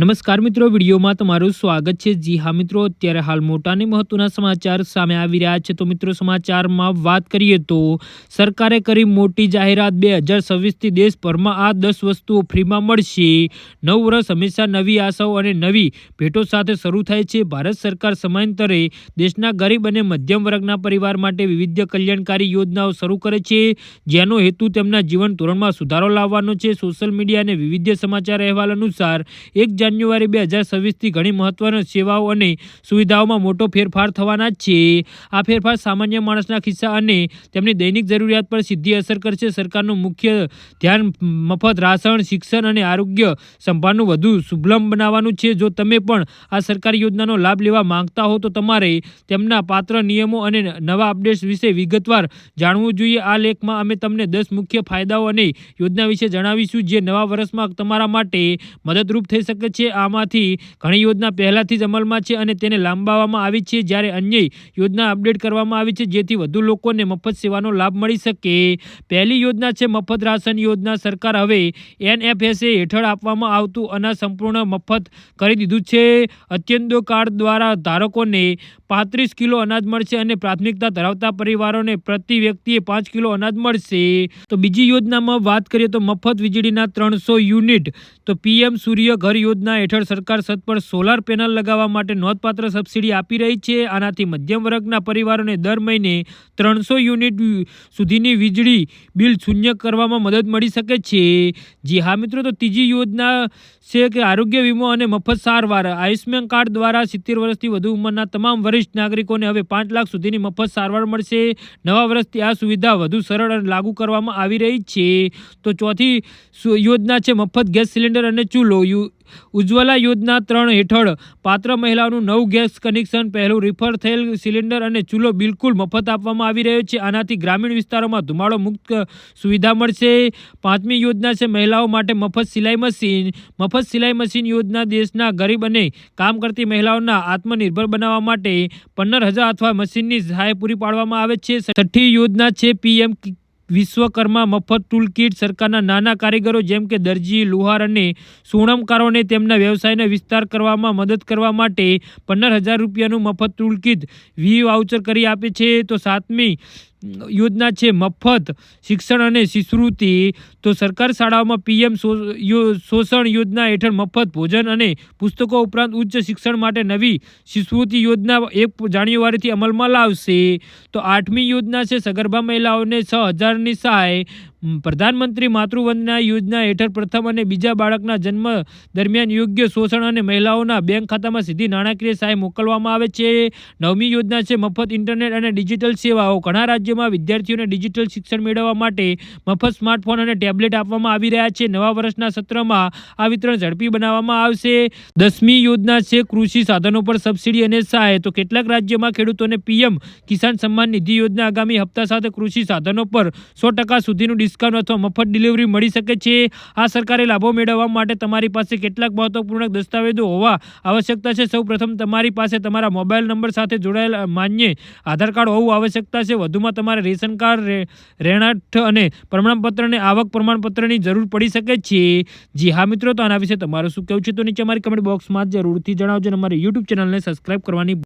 નમસ્કાર મિત્રો, વિડીયોમાં તમારું સ્વાગત છે. જી હા મિત્રો, અત્યારે હાલ મોટા મહત્વના સમાચાર સામે આવી રહ્યા છે. તો મિત્રો, સમાચારમાં વાત કરીએ તો સરકારે કરી મોટી જાહેરાત બે હજાર છવ્વીસથી દેશભરમાં આ દસ વસ્તુઓ ફ્રીમાં મળશે. નવ વર્ષ હંમેશા નવી આશાઓ અને નવી ભેટો સાથે શરૂ થાય છે. ભારત સરકાર સમયાંતરે દેશના ગરીબ અને મધ્યમ વર્ગના પરિવાર માટે વિવિધ કલ્યાણકારી યોજનાઓ શરૂ કરે છે. જેનો હેતુ તેમના જીવન ધોરણમાં સુધારો લાવવાનો છે. સોશિયલ મીડિયા અને વિવિધ સમાચાર અહેવાલ અનુસાર એક જાન્યુઆરી બે હજાર છવ્વીસથી ઘણી મહત્વની સેવાઓ અને સુવિધાઓમાં મોટો ફેરફાર થવાના જ છે. આ ફેરફાર સામાન્ય માણસના ખિસ્સા અને તેમની દૈનિક જરૂરિયાત પર સીધી અસર કરશે. સરકારનું મુખ્ય ધ્યાન મફત રાશન, શિક્ષણ અને આરોગ્ય સંભાળનું વધુ સુલભ બનાવવાનું છે. જો તમે પણ આ સરકારી યોજનાનો લાભ લેવા માંગતા હો, તો તમારે તેમના પાત્ર, નિયમો અને નવા અપડેટ્સ વિશે વિગતવાર જાણવું જોઈએ. આ લેખમાં અમે તમને દસ મુખ્ય ફાયદાઓ અને યોજના વિશે જણાવીશું, જે નવા વર્ષમાં તમારા માટે મદદરૂપ થઈ શકે છે. આમાંથી ઘણી યોજના પહેલાથી જ અમલમાં છે અને તેને લાંબાવવામાં આવી છે. જ્યારે અન્ય યોજના અપડેટ કરવામાં આવી છે, જેથી વધુ લોકોને મફત સેવાનો લાભ મળી શકે. પહેલી યોજના છે, મફત રાશન યોજના. સરકાર હવે એનએફએસએ હેઠળ આપવામાં આવતું અનાજ સંપૂર્ણ મફત કરી દીધું છે. અત્યંતો કાર્ડ દ્વારા ધારકોને પાંત્રીસ કિલો અનાજ મળશે અને પ્રાથમિકતા ધરાવતા પરિવારોને પ્રતિ વ્યક્તિએ પાંચ કિલો અનાજ મળશે. તો બીજી યોજનામાં વાત કરીએ તો મફત વીજળીના ત્રણસો યુનિટ. તો પીએમ સૂર્ય ઘર યોજના હેઠળ સરકાર સત પર સોલાર પેનલ લગાવવા માટે નોંધપાત્ર સબસિડી આપી રહી છે. આનાથી મધ્યમ વર્ગના પરિવારોને દર મહિને ત્રણસો યુનિટ સુધીની વીજળી બિલ શૂન્ય કરવામાં મદદ મળી શકે છે. જી હા મિત્રો, તો ત્રીજી યોજના છે કે આરોગ્ય વીમો અને મફત સારવાર. આયુષ્યમાન કાર્ડ દ્વારા સિત્તેર વર્ષથી વધુ ઉંમરના તમામ વરિષ્ઠ નાગરિકોને હવે પાંચ લાખ સુધીની મફત સારવાર મળશે. નવા વર્ષથી આ સુવિધા વધુ સરળ અને લાગુ કરવામાં આવી રહી છે. તો ચોથી યોજના છે મફત ગેસ સિલિન્ડર અને ચૂલો. યુ ઉજ્જવલા યોજના ત્રણ હેઠળ પાત્ર મહિલાઓનું નવું ગેસ કનેક્શન, પહેલું રિફર થયેલ સિલિન્ડર અને ચૂલો બિલકુલ મફત આપવામાં આવી રહ્યો છે. આનાથી ગ્રામીણ વિસ્તારોમાં ધુમાડો મુક્ત સુવિધા મળશે. પાંચમી યોજના છે મહિલાઓ માટે મફત સિલાઈ મશીન. મફત સિલાઈ મશીન યોજના દેશના ગરીબ અને કામ કરતી મહિલાઓના આત્મનિર્ભર બનાવવા માટે પંદર હજાર અથવા મશીનની સહાય પૂરી પાડવામાં આવે છે. છઠ્ઠી યોજના છે પીએમ વિશ્વકર્મા મફત ટૂલ સરકારના નાના કારીગરો જેમ કે દરજી, લુહાર અને સોણમકારોને તેમના વ્યવસાયને વિસ્તાર કરવામાં મદદ કરવા માટે પંદર હજાર રૂપિયાનું મફત ટૂલ વી વાઉચર કરી આપે છે. તો સાતમી યોજના છે મફત શિક્ષણ અને શિષ્યવૃત્તિ, તો સરકાર શાળાઓમાં પીએમ શોષણ યોજના હેઠળ મફત ભોજન અને પુસ્તકો ઉપરાંત ઉચ્ચ શિક્ષણ માટે નવી શિષ્યવૃત્તિ યોજના એક જાન્યુઆરીથી અમલમાં લાવશે. તો આઠમી યોજના છે, સગર્ભા મહિલાઓને છ હજારની સહાય પ્રધાનમંત્રી માતૃવંદના યોજના હેઠળ પ્રથમ અને બીજા બાળકના જન્મ દરમિયાન યોગ્ય શોષણ અને મહિલાઓના બેંક ખાતામાં સીધી નાણાકીય સહાય મોકલવામાં આવે છે. નવમી યોજના છે મફત ઇન્ટરનેટ અને ડિજિટલ સેવાઓ. ઘણા રાજ્યોમાં વિદ્યાર્થીઓને ડિજિટલ શિક્ષણ મેળવવા માટે મફત સ્માર્ટફોન અને ટેબ્લેટ આપવામાં આવી રહ્યા છે. નવા વર્ષના સત્રમાં આ વિતરણ ઝડપી બનાવવામાં આવશે. દસમી યોજના છે કૃષિ સાધનો પર સબસિડી અને સહાય. તો કેટલાક રાજ્યોમાં ખેડૂતોને પીએમ કિસાન સન્માન નિધિ યોજના આગામી હપ્તા સાથે કૃષિ સાધનો પર સો ટકા સુધીનું ડિસ્કાઉન્ટ અથવા મફત ડિલિવરી મળી શકે છે. આ સરકારી લાભો મેળવવા માટે તમારી પાસે કેટલાક મહત્વપૂર્ણ દસ્તાવેજો હોવા આવશ્યકતા છે. સૌપ્રથમ તમારી પાસે તમારા મોબાઈલ નંબર સાથે જોડાયેલ માન્ય આધાર કાર્ડ હોવું આવશ્યકતા છે. વધુમાં તમારે રેશન કાર્ડ રહેણાંક અને પ્રમાણપત્ર અને આવક પ્રમાણપત્રની જરૂર પડી શકે છે. જી હા મિત્રો, તો આના વિશે તમારું શું કહેવું છે? તો નીચે અમારી કમેન્ટ બોક્સમાં જરૂરથી જણાવજો અને અમારી યુટ્યુબ ચેનલને સબસ્ક્રાઈબ કરવાની